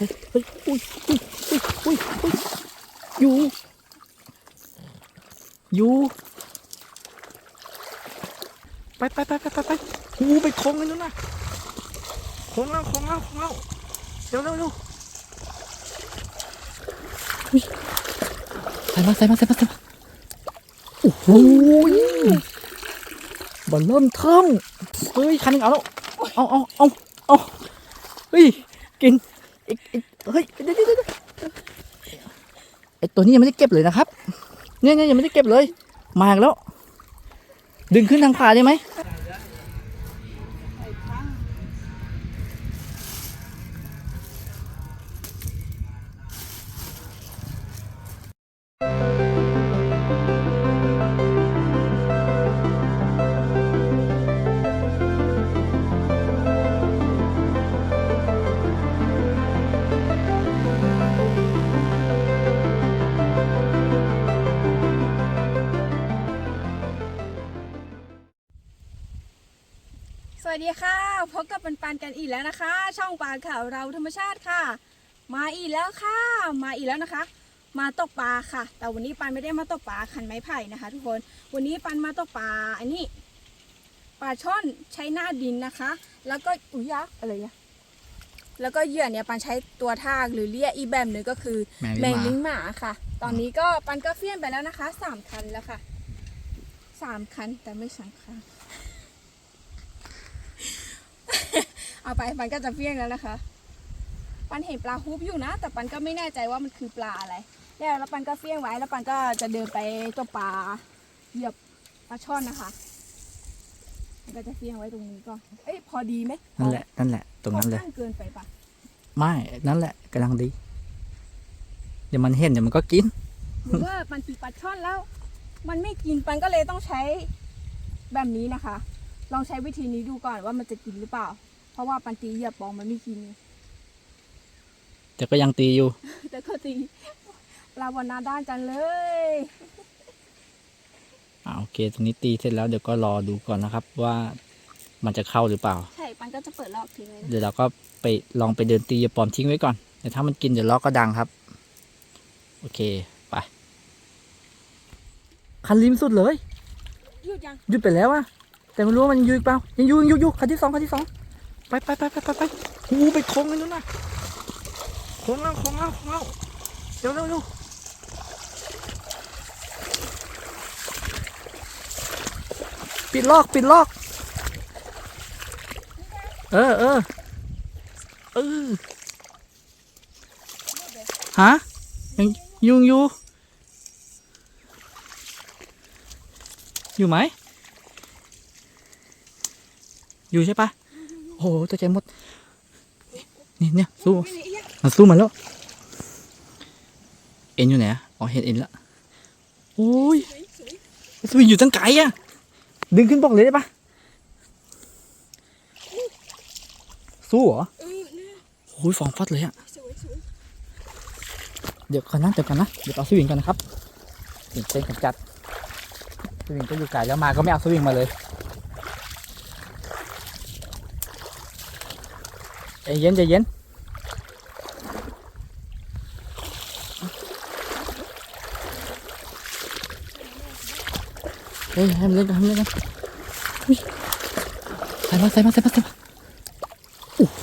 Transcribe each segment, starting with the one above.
ฮ้ยเฮ้ยอุ้ยอุ้ยอุ้ยอุ้ยอุ้ยอยู่ อยู่ ไปไปไปไปไปไปหูไปคลองเลยนู่นน่ะคลองแล้วคลองแล้วคลองแล้วเร็วเร็วเร็วอุ๊ยใส่มาใส่มาใส่มาใส่มาโอ้โหบอลเริ่มเทิมเฮ้ยคันหนึงเอาแล้วเอาเอาเอาเอาเฮ้ย กินไอ้ไอ้ เฮ้ยเดี๋ยวเดี๋ยวเดี๋ยวไอ้ตัวนี้ยังไม่ได้เก็บเลยนะครับ เนี่ยเนี่ยยังไม่ได้เก็บเลย มากแล้ว ดึงขึ้นทางขาได้ไหม วัสดีค่ะพบกับปันปันกันอีกแล้วนะคะ ช่องปลาข่าวเราธรรมชาติค่ะ มาอีกแล้วค่ะ มาอีกแล้วนะคะ มาตกปลาค่ะ แต่วันนี้ปันไม่ได้มาตกปลาคันไม้ไผ่นะคะ ทุกคนวันนี้ปันมาตกปลาอันนี้ปลาช่อนใช้หน้าดินนะคะ แล้วก็อุ้ยยักษ์อะไรเนี่ยแล้วก็เหยื่อเนี่ยปันใช้ตัวทากหรือเรียกอีกแบบหนึ่งก็คือแมงลิงหมาค่ะ ตอนนี้ก็ปันก็เฟี้ยนไปแล้วนะคะสามคันแล้วค่ะสามคันแต่ไม่สามคัน เอาไปปันก็จะเฟี้ยงแล้วนะคะ ปันเห็นปลาฮุบอยู่นะ แต่ปันก็ไม่แน่ใจว่ามันคือปลาอะไร แล้วแล้วปันก็เฟี้ยงไว้ แล้วปันก็จะเดินไปตัวปลาเหยียบปลาช่อนนะคะมันก็จะเฟี้ยงไว้ตรงนี้ก่อนเอ้ยพอดีไหมนั่นแหละ นั่นแหละ ตรงนั้นเลยพอข้างเกินไปปะไม่ นั่นแหละกำลังดี เดี๋ยวมันเห็นเดี๋ยวมันก็กินหรือว่ามันกินปลาช่อนแล้ว มันไม่กินปันก็เลยต้องใช้แบบนี้นะคะ ลองใช้วิธีนี้ดูก่อนว่ามันจะกินหรือเปล่า เพราะว่าปันตีเหยียบปองมันไม่กิน แต่ก็ยังตีอยู่ แต่ก็ตีปลาวันหนาด้านจังเลยอ่าโอเค ตรงนี้ตีเสร็จแล้วเดี๋ยวก็รอดูก่อนนะครับ ว่ามันจะเข้าหรือเปล่า ใช่ปันก็จะเปิดรอบทิ้งเลยนะเดี๋ยวเราก็ไปลองไปเดินตียาปลอมทิ้งไว้ก่อนแต่ถ้ามันกินเดี๋ยวล้อก็ดังครับ โอเคไปคันริมสุดเลย หยุดยัง หยุดไปแล้วอะแต่ไม่รู้ว่ามันอยู่อีกเปล่ายังอยู่ยังอยู่อยู่คันที่สองคันที่สอง ไปไปไปไปไปไปหูไปโค้งเลยนู่นนะโค้งแล้วโค้งแล้วโค้งแล้วเร็วเร็วเร็วปิดลอกปิดลอก เออเออเออฮะยังยุงอยู่อยู่ไหม อยู่ใช่ปะ โอ้โหตัวใจมด นี่เนี่ยสู้มันสู้มันแล้ว เอ็นอยู่ไหนอะอ๋อเห็นเอ็นละโอ้ยสวิงอยู่ตั้งไกลอะดึงขึ้นบอกเลยได้ปะสู้เหรอเออเนี่ยโอ้ยฟองฟัดเลยอะเดี๋ยวก่อนนะเดี๋ยวก่อนนะ เดี๋ยวเอาสวิงก่อนนะครับตื่นเต้นกันจัดสวิงก็อยู่ไกลแล้วมาก็ไม่เอาสวิงมาเลย ใจเย็นใจเย็นเฮ้ยให้มันเล่นกันให้มันเล่นกันเฮ้ยใส่มาใส่มาใส่มาใส่มาโอ้โห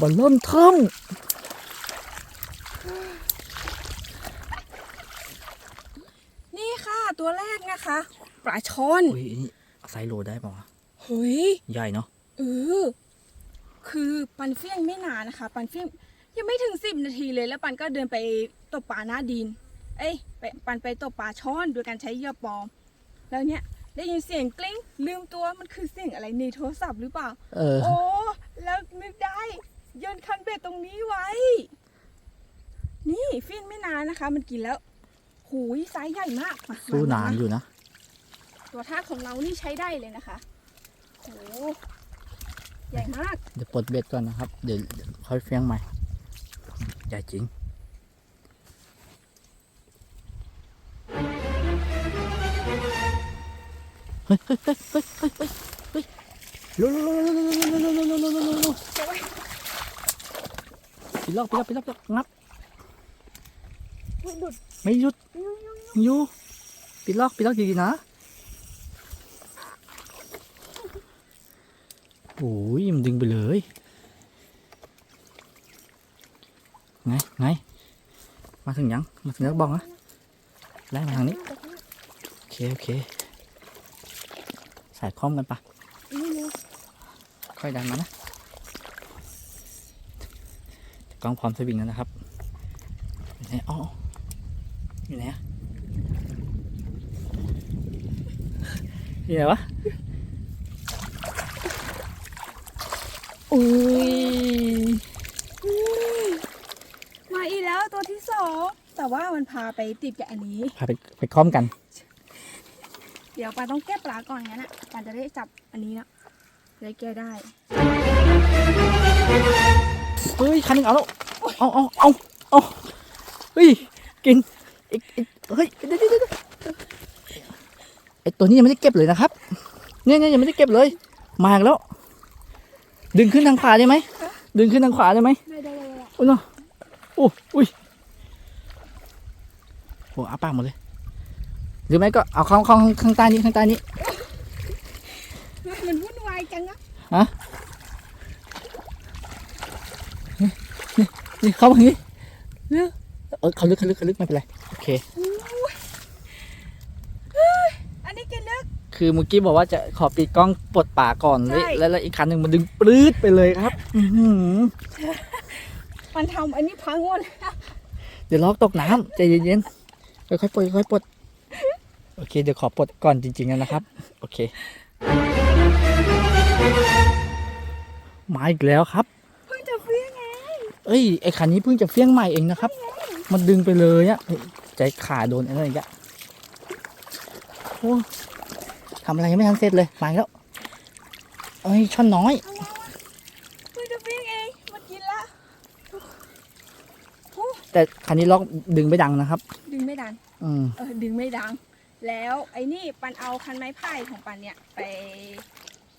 บอลเริ่มเทิมนี่ค่ะ ตัวแรกนะคะปลาช่อนอุ้ยอันนี่ไซส์โลได้ป่าวะเฮ้ยใหญ่เนาะ เออคือปันเฟี้ยงไม่นานนะคะ ปันเฟี้ยงยังไม่ถึงสิบนาทีเลยแล้วปันก็เดินไปตบปลาหน้าดิน เอ้ยไปปันไปตบปลาช่อนโดยการใช้เหยื่อปลอม แล้วเนี่ยได้ยินเสียงกลิ้งลืมตัวมันคือเสียงอะไรในโทรศัพท์หรือเปล่า เออ โอ้แล้วนึกได้โยนคันเบ็ดตรงนี้ไว้ นี่ฟินไม่นานนะคะ มันกินแล้วหูยไซส์ใหญ่มากมาสู้นานมอยู่นะ ตัวท่าของเรานี่ใช้ได้เลยนะคะโห ใหญ่มาก เดี๋ยวปลดเบ็ดก่อนนะครับเดี๋ยวเดี๋ยวค่อยเฟี้ยงใหม่ ใหญ่จริงเฮ้ยเฮ้ยเฮ้ยเฮ้ยเฮ้ยเฮ้ยเฮ้ยเร็วเร็วเร็วเร็วเร็วเร็วเร็วเร็วเร็วเร็วเร็วเร็วดลอกปิดลอกปิดลอกปิดลอกงับอุ๊ยหลุดไม่หยุดยุ่งยุ่งอยู่ปิดลอกปิดลอกดีๆนะ โอ้ยมันดึงไปเลยไงไงมาถึงยังมาถึงแล้วบอกนะไล่มาทางนี้โอเคโอเคสายคล้อมกันปะค่อยดันมานะกล้องพร้อมสวิงแล้วนะครับอยู่ไหนอ๋ออยู่ไหนอะอยู่ไหนวะ อุ้ยมาอีกแล้วตัวที่สองแต่ว่ามันพาไปติดกับอันนี้ พาไปไปคล้อมกัน เดี๋ยวปานต้องแก้ปลาก่อนงั้นอะปานจะได้จับอันนี้นะจะได้แก้ได้เฮ้ยคันหนึงเอาแล้วเอาเอาเอาเอาเฮ้ยกินอีกอีกเฮ้ยเดี๋ยวเดี๋ยวเดี๋ยวไอตัวนี้ยังไม่ได้เก็บเลยนะครับเนี่ยเนี่ยยังไม่ได้เก็บเลย มาอีกแล้ว ดึงขึ้นทางขวาได้ไหม ดึงขึ้นทางขวาได้ไหมได้ได้ได้ได้โอ้ยเนาะโอ้อุ้ยโอ้อาปากหมดเลย หรือไม่ก็เอาเข้าเข้าข้างใต้นี้ข้างใต้นี้ มันวุ่นวายจังอะนี่เข้ามาอย่างนี้เนี่ยเออเขาลึกเขาลึกเขาลึกไม่เป็นไร โอเคอันนี้กินลึก คือเมื่อกี้บอกว่าจะขอปิดกล้องปลดป่าก่อนใช่ แล้วแล้วอีกคันหนึ่งมันดึงปลื้ดไปเลยครับอื้อหือมันทำอันนี้พังหมดเดี๋ยวลอกตกน้ำใจเย็นๆค่อยๆปลดค่อยๆปลดโอเคเดี๋ยวขอปลดก่อนจริงๆนะครับ โอเคมาอีกแล้วครับ เพิ่งจะเฟี้ยงไงเอ้ยไอคันนี้เพิ่งจะเฟี้ยงใหม่เองนะครับ มันดึงไปเลยอะเฮ้ยใจขาดโดนอะไรอย่างเงี้ยโอ้ ทำอะไรยังไม่ทันเสร็จเลยมาอีกแล้วเอ้ยช่อนน้อยเพิ่งจะเฟี้ยงเองมากินละแต่คันนี้ล็อกดึงไม่ดังนะครับ ดึงไม่ดันอืมเออดึงไม่ดัง แล้วไอ้นี่ปันเอาคันไม้ไผ่ของปันเนี่ยไป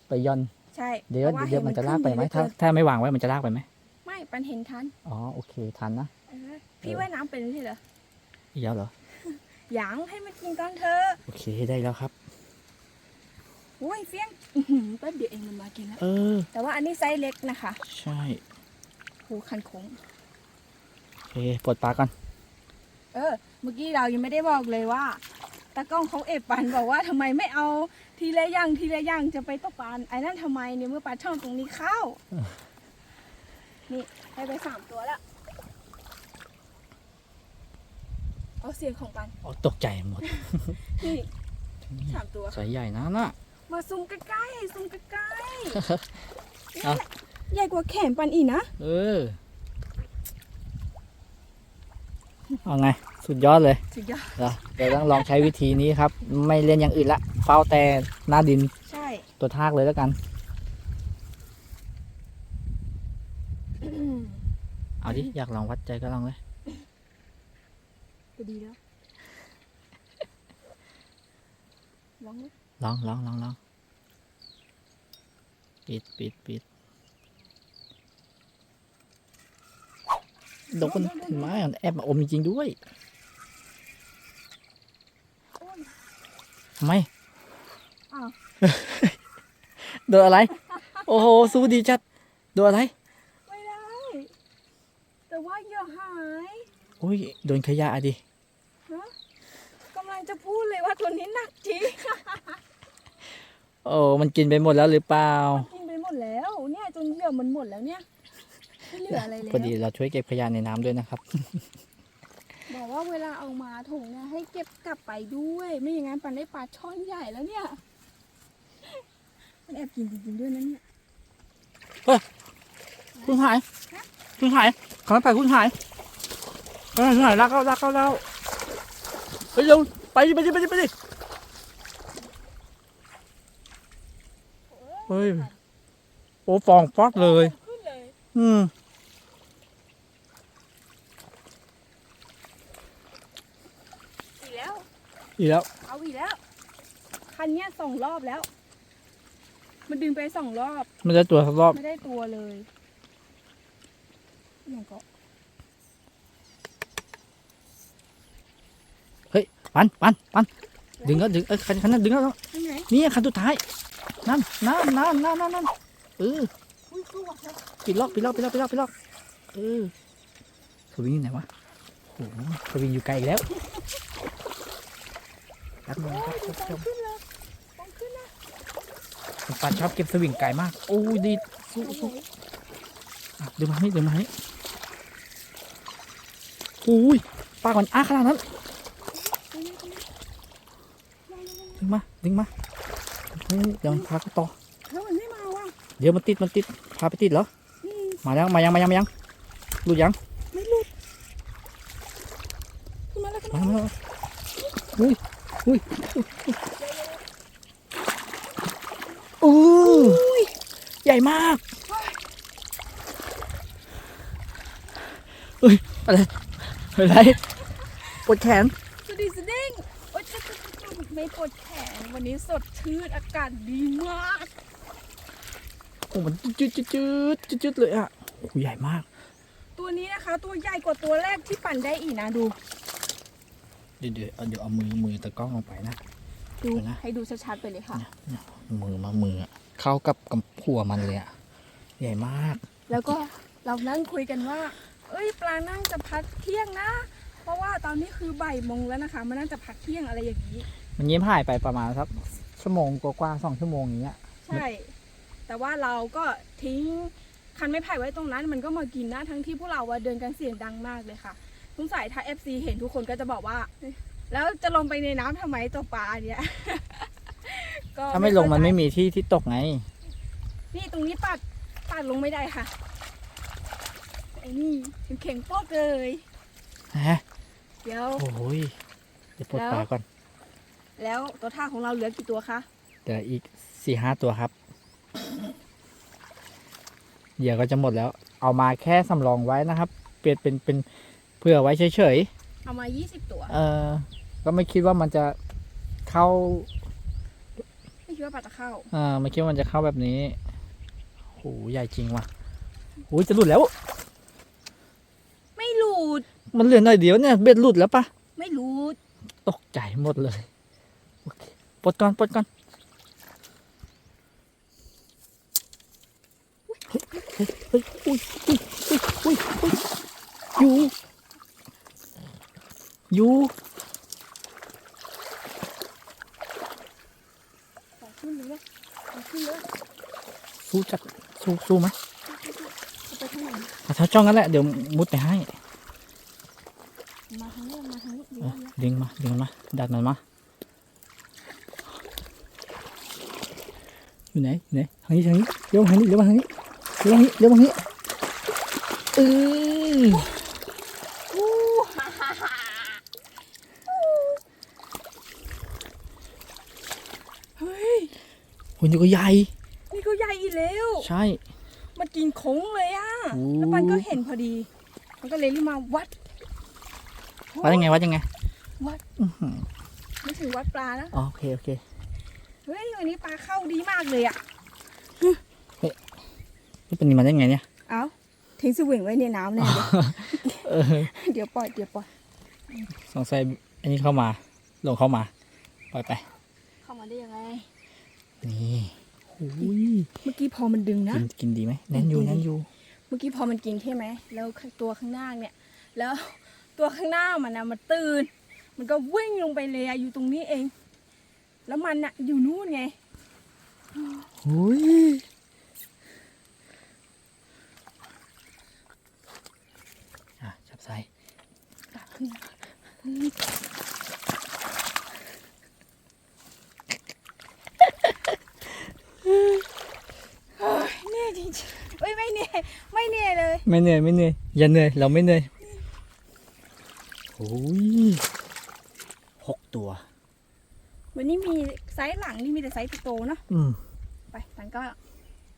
ไปย่อนใช่เดี๋ยวพราเดี๋ยวมันจะลากไปไหมขึ้ถ้าเยอะเกินถ้าไม่วางไว้มันจะลากไปไหมไม่ปันเห็นทันอ๋อโอเคทันนะเออพี่ว่ายน้ำเป็นไม่ใช่เหรออีกแล้วเหรอหยางให้มันกินก่อนเถอะโอเคได้แล้วครับโอ้ยเฟี้ยงอื้อหือแป๊บเดียวเองมันมากินแล้ว เออ แต่ว่าอันนี้ไซส์เล็กนะคะใช่โหคันโค้งโอเคปลดปลาก่อนเออ เมื่อกี้เรายังไม่ได้บอกเลยว่าตากล้องเขาเอบปันบอกว่าทำไมไม่เอาทีละอย่างทีละอย่างจะไปตกปลาไอ้นั่นทำไมเนี่ยเมื่อปลาช่องตรงนี้เข้า นี่ได้ไปสามตัวแล้วเอาเสียงของปัน โอ้ตกใจหมดนี่สามตัว สายใหญ่นะน่ะ มาซูมใกล้ๆซูมใกล้ๆเอา ใหญ่กว่าแขนปันอีกนะ เออ เอาไง สุดยอดเลยสุดยอดเดี๋ยวเดี๋ยวต้องลองใช้วิธีนี้ครับ ไม่เล่นอย่างอื่นละเฝ้าแต่หน้าดินใช่ ตัวทากเลยแล้วกัน เอาดิ อยากลองวัดใจก็ลองเลยจะดีแล้วลองไหม ลองลองลองลองปิดปิดปิดโดนเห็นไหมแอบมาอมจริงๆด้วยทำไมอ้าวโดนอะไร โอ้โห สู้ดีจัด โดนอะไร ไม่ได้ แต่ว่าเหยื่อหายโอ้ย โดนขยะอะดิฮะกำลังจะพูดเลย ว่าตัวนี้หนักจริงโอ้มันกินไปหมดแล้วหรือเปล่า กินไปหมดแล้วเนี่ยจนเหยื่อมันหมดแล้วเนี่ยไม่เหลืออะไรแล้วพอดีเราช่วยเก็บขยะในน้ำด้วยนะครับ บอกว่าเวลาเอามาถุงเนี่ยให้เก็บกลับไปด้วย ไม่อย่างนั้นปันได้ปลาช่อนใหญ่แล้วเนี่ย มันแอบกินจริงๆด้วยนะเนี่ยคุณหาย คุณหายขอไปคุณหายขอไปคุณหายลากเข้าลากเข้าแล้วไปเร็ว ไปดิไปดิไปดิไปดิเฮ้ย โอ้ฟองฟอดเลย ขึ้นเลยอืมอีกแล้ว อีกแล้ว เอาอีกแล้ว คันเนี้ยสองรอบแล้ว มันดึงไปสองรอบไม่ได้ตัวสักรอบ ไม่ได้ตัวเลยอย่างก็ ปันปันปันดึงก็ดึงเออคันคันนั้นดึงแล้วอันไหนนี่คันสุดท้ายนั่นนั่นนั่นนั่นนั่นนั่นเอออุ้ยสู้ว่ะครับปิดล็อกปิดล็อกปิดล็อกปิดล็อกปิดล็อกเออสวิงอยู่ไหนวะโอ้โหสวิงอยู่ไกลอีกแล้วแป๊บนึงโอ้คยรับดูท่านฟผู้ชมองขึ้นเลยฟองขึ้นนะคุณปันชอบเก็บสวิงไกลมาก โอ้ยดีสู้อันไหนสู้อะเดินมาให้เดินมาให้โอ้ยปากมันอ้าขนาดนั้นอันไหนอันไหน ดึ งมาดึงมาเฮ้ยเดี๋ยวมันพาไปต่อเฮ้ยมันไม่มาว่ะเดี๋ยวมันติดมันติดพาไปติดเหรออืมมายังมายังมายังมายังหลุดยังไม่หลุดขึ้นมาแล้วขึ้นมามามามาอุ้ยอุ้ยอู้ยใหญ่มากเฮ้ยอะไรอะไรปวดแขน สวัสดีสดิ้งโอ๊ยจะจะจะไม่ปวดแข นวันนี้สดชื่นอากาศดีมากโอ้มันจืดจืดจืดจืดจืดเลยอะโอ้โหใหญ่มาก ตัวนี้นะคะ ตัวใหญ่กว่าตัวแรกที่ปั่นได้อีกนะดู เดี๋ยวเดี๋ยวเอาเดี๋ยวเอามือมือตะกล้องลงไปนะ ดูเดี๋ยวนะให้ดูชัดๆไปเลยค่ะ มือมามืออะเข้ากับกับผัวมันเลยอะใหญ่มาก แล้วก็เรานั่งคุยกันว่า เอ้ย ปลานั่งจะพักเที่ยงนะ เพราะว่าตอนนี้คือบ่ายโมงแล้วนะคะ มันนั่งจะพักเที่ยงอะไรอย่างนี้ มันยิ้มหายไปประมาณสักชั่วโมงกว่าๆสองชั่วโมงอย่างเงี้ย ใช่ แต่ว่าเราก็ทิ้งคันไม้ไผ่ไว้ตรงนั้น มันก็มากินนะทั้งที่พวกเราว่าเดินกันเสียงดังมากเลยค่ะสงสัยถ้า FC เห็นทุกคนก็จะบอกว่าเอ้ยแล้วจะลงไปในน้ำทำไมตัวปลาเนี่ย ก็ถ้าไม่ลงมันไม่เข้าใจมีที่ที่ตกไง นี่ตรงนี้ปัดปัดลงไม่ได้ค่ะไอ้นี่เข็งๆโป๊กเลย ฮะ เดี๋ยว โอ้ยเดี๋ยวปลดแล้ว ปลาก่อน แล้วตัวท่าของเราเหลือกี่ตัวคะเดี๋ยวอีกสี่ห้าตัวครับ เหยื่อก็จะหมดแล้ว เอามาแค่สำรองไว้นะครับ เปลี่ยนเป็นเป็นเพื่อไว้เฉยเอามา20ตัวๆเออก็ไม่คิดว่ามันจะเข้า ไม่คิดว่าปลาจะเข้าเออไม่คิดว่ามันจะเข้าแบบนี้โหใหญ่จริงว่ะโอ้ยจะหลุดแล้ว ไม่หลุด มันเหลือหน่อยเดียวเนี่ยเบ็ดหลุดแล้วปะไม่หลุด ตกใจหมดเลย โอเคปลดก่อนปลดก่อนเฮ้ยเฮ้ยเฮ้ยอุ้ยอุ้ยอุ้ยอุ้ยอุ้ยอ อยู่ขอขึ้นเลยนะขอขึ้นเลยสู้จัดสู้สู้ไหมจะไปทางไหนเอาเท้าจ้องกันแหละเดี๋ยวมุดไปให้มาทางนี้มาทางนี้เดี๋ยเอวอดึงมาดึงมันมาดัดมันมาอยู่ไหนอยู่ไหนทางนี้ทางนี้เลี้ยวมาทางนี้เลี้ยวมาทางนี้เลี้ยวมาทางนี้เลี้ยวมาทางนี้เอออู้ฮ่าฮ่าฮ่าเฮ้ยหุ่นอยู่ก็ใหญ่ นี่ก็ใหญ่อีกแล้ว ใช่ มันกินโค้งเลยอะ โอ้ แล้วปันก็เห็นพอดี มันก็เลยรีบมาวัด วัดยังไงวัดยังไงวัด อื้อหือไม่ถึงวัดปลานะ อ๋อโอเคโอเค เฮ้ยวันนี้ปลาเข้าดีมากเลยอะนี่เป็นมันได้ไงเนี่ย เอ้าทิ้งสวิงไว้ในน้ำแน่เลยเออเดี๋ยวปล่อยเดี๋ยวปล่อยสงสัยอันนี้เข้ามา ลงเข้ามา ปล่อยไป เข้ามาได้ยังไง นี่หุยเมื่อกี้พอมันดึงนะกินกินดีไหมแน่นอยู่ดีแน่นอยู่ เมื่อกี้พอมันกินใช่ไหมแล้วตัวข้างหน้าเนี่ย แล้วตัวข้างหน้ามันนะมันตื่น มันก็วิ่งลงไปเลยอะอยู่ตรงนี้เอง แล้วมันอะอยู่นู่นไงหุยอะจับใส่เนี่ยจริงๆเอ้ยไม่เนี่ยไม่เนี่ยเลย ไม่เหนื่อยไม่เหนื่อยอย่าเหนื่อยเราไม่เหนื่อยโอ้ยหกตัว วั นนี้มีไซส์หลังนี่มีแต่ไซส์โตๆเนาะอืมไปมันก็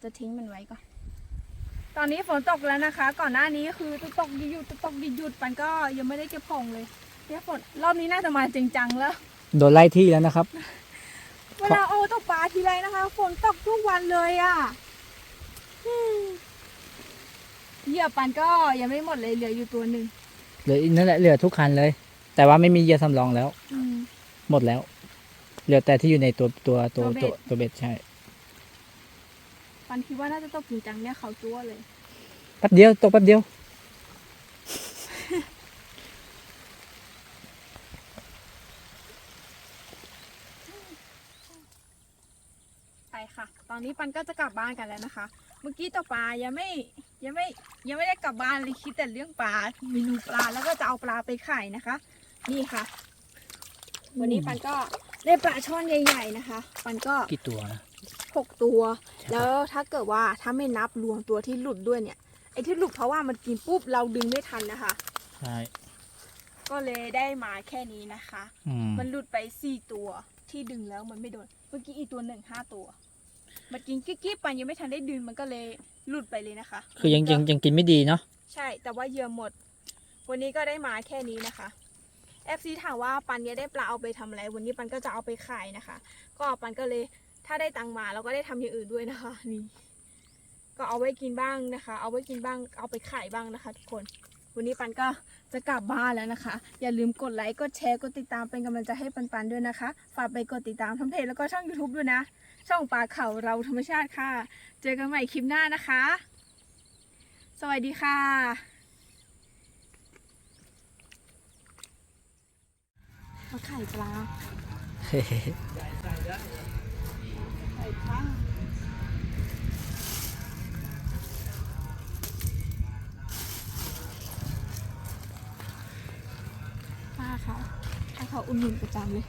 จะทิ้งมันไว้ก่อน ตอนนี้ฝนตกแล้วนะคะ ก่อนหน้านี้คือจะตกหยุดจะตกหยุดมันก็ยังไม่ได้เก็บของเลยเนี่ยฝนรอบนี้น่าจะมาจริงจังแล้ว โดนไล่ที่แล้วนะครับ เวลาโอตกปลาทีไรนะคะ ฝนตกทุกวันเลยอะ่ะอืมเหยื่อปันก็ยังไม่หมดเลยเหลืออยู่ตัวหนึ่งเหลืออีกนั่นแหละเหลือทุกคันเลย แต่ว่าไม่มีเหยื่อสำรองแล้วอืมหมดแล้ว เหลือแต่ที่อยู่ในตัวตัวตัวตัวเบ็ตัวดตัวเบ็ดใช่ปันคิดว่าน่าจะตกจริงจังเนี่ยเขาจั่วเลยแป๊บเดียวตกแป๊บเดียว ไปค่ะ ตอนนี้ปันก็จะกลับบ้านกันแล้วนะคะ เมื่อกี้ตกปลายังไม่ยังไม่ยังไม่ได้กลับบ้านเลยคิดแต่เรื่องปลาเมนูปลาแล้วก็จะเอาปลาไปขายนะคะ นี่ค่ะ วันนี้ปันก็ ได้ปลาช่อนใหญ่ๆนะคะปันก็กี่ตัวนะหกตัว แล้วถ้าเกิดว่าถ้าไม่นับรวมตัวที่หลุดด้วยเนี่ยไอ้ที่หลุดเพราะว่ามันกินปุ๊บเราดึงไม่ทันนะคะ ใช่ก็เลยได้มาแค่นี้นะคะ อืมมันหลุดไปสี่ตัวที่ดึงแล้วมันไม่โดน เมื่อกี้อีกตัวหนึ่งห้าตัว มันกินกิ๊บๆไปยังไม่ทันได้ดึงมันก็เลยหลุดไปเลยนะคะคือยังยังยังกินไม่ดีเนาะ ใช่ แต่ว่าเหยื่อหมด วันนี้ก็ได้มาแค่นี้นะคะ FC ถามว่าปันเนี่ยได้ปลาเอาไปทำอะไร วันนี้ปันก็จะเอาไปขายนะคะ ก็ปันก็เลยถ้าได้ตังมาเราก็ได้ทำอย่างอื่นด้วยนะคะนี่ก็เอาไว้กินบ้างนะคะ เอาไว้กินบ้างเอาไปขายบ้างนะคะ ทุกคน วันนี้ปันก็จะกลับบ้านแล้วนะคะ อย่าลืมกดไลค์กดแชร์กดติดตามเป็นกำลังใจให้ปันปันด้วยนะคะ ฝากไปกดติดตามทั้งเพจแล้วก็ช่อง YouTube ด้วยนะ ช่องปลาเขาเราธรรมชาติค่ะ เจอกันใหม่คลิปหน้านะคะ สวัสดีค่ะ มาไข่ปลาไข่ปลาป้าเขาป้าเขาอุ่นหนุนประจำเลย